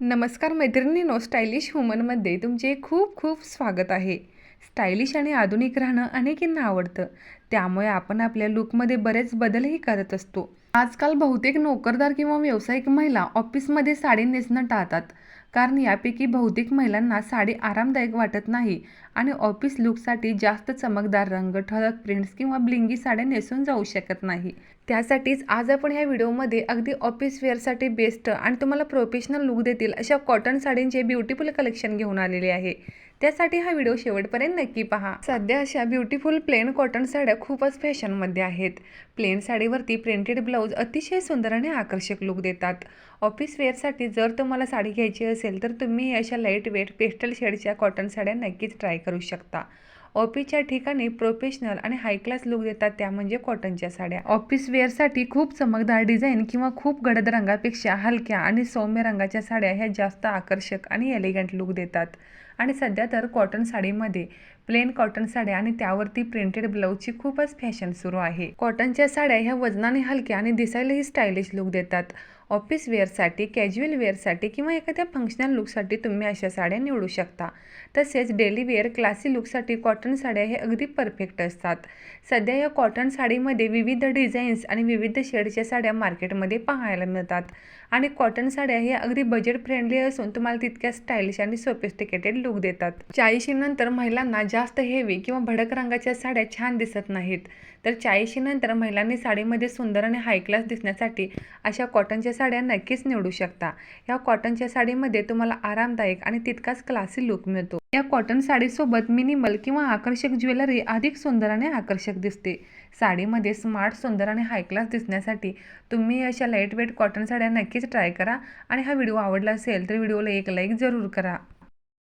नमस्कार मैत्रिणींनो स्टायलिश वुमनमध्ये तुमचे खूप खूप स्वागत आहे. स्टायलिश आणि आधुनिक राहणं अनेकींना आवडतं. त्यामुळे आपण आपल्या लुकमध्ये बरेच बदलही करत असतो. आजकाल बहुतेक नोकरदार किंवा व्यावसायिक महिला ऑफिसमध्ये साडी नेसणं टाळतात. कारण यापैकी बहुतेक महिलांना साडी आरामदायक वाटत नाही आणि ऑफिस लुकसाठी जास्त चमकदार रंग ठळक प्रिंट्स किंवा ब्लिंगी साड्या नेसून जाऊ शकत नाही. त्यासाठीच आज आपण ह्या व्हिडिओमध्ये अगदी ऑफिस वेअरसाठी बेस्ट आणि तुम्हाला प्रोफेशनल लुक देतील अशा कॉटन साडींचे ब्युटिफुल कलेक्शन घेऊन आलेले आहे. त्यासाठी हा व्हिडिओ शेवटपर्यंत नक्की पहा. सध्या अशा ब्युटिफुल प्लेन कॉटन साड्या खूपच फॅशनमध्ये आहेत. प्लेन साडीवरती प्रिंटेड ब्लाऊज अतिशय सुंदर आणि आकर्षक लुक देतात. ऑफिस वेअरसाठी जर तुम्हाला साडी घ्यायची असेल तर तुम्ही अशा लाइट वेट पेस्टल शेडच्या कॉटन साड्या नक्कीच ट्राय करू शकता. ऑफिसच्या ठिकाणी प्रोफेशनल आणि हाय क्लास लुक देतात त्या म्हणजे कॉटनच्या साड्या. ऑफिस वेअरसाठी खूप चमकदार डिझाईन किंवा खूप गडद रंगापेक्षा हलक्या आणि सौम्य रंगाच्या साड्या ह्या जास्त आकर्षक आणि एलिगंट लुक देतात. आणि सध्या तर कॉटन साडीमध्ये प्लेन कॉटन साड्या आणि त्यावरती प्रिंटेड ब्लाऊजची खूपच फॅशन सुरू आहे. कॉटनच्या साड्या ह्या वजनाने हलक्या आणि दिसायलाही स्टायलिश लुक देतात. ऑफिस वेअरसाठी कॅज्युअल वेअरसाठी किंवा एखाद्या फंक्शनल लुकसाठी तुम्ही अशा साड्या निवडू शकता. तसेच डेली वेअर क्लासी लुकसाठी कॉटन साड्या हे अगदी परफेक्ट असतात. सध्या या कॉटन साडीमध्ये विविध डिझाईन्स आणि विविध शेडच्या साड्या मार्केटमध्ये पाहायला मिळतात. आणि कॉटन साड्या हे अगदी बजेट फ्रेंडली असून तुम्हाला तितक्या स्टायलिश आणि सोफिस्टिकेटेड लुक देतात. चाळीशी नंतर महिलांना जास्त हेवी किंवा भडक रंगाच्या साड्या छान दिसत नाहीत. तर चाळीशी नंतर महिलांनी साडीमध्ये सुंदर आणि हाय क्लास दिसण्यासाठी अशा कॉटनच्या साड्या नक्कीच निवडू शकता. या कॉटनच्या साडीमध्ये तुम्हाला आरामदायक आणि तितकाच क्लासी लुक मिळतो. या कॉटन साडीसोबत मिनिमल किंवा आकर्षक ज्वेलरी अधिक सुंदर आणि आकर्षक दिसते. साडीमध्ये स्मार्ट सुंदर आणि हाय क्लास दिसण्यासाठी तुम्ही अशा लाइट वेट कॉटन साड्या नक्कीच ट्राय करा. आणि हा व्हिडिओ आवडला असेल तर व्हिडिओला एक लाईक जरूर करा.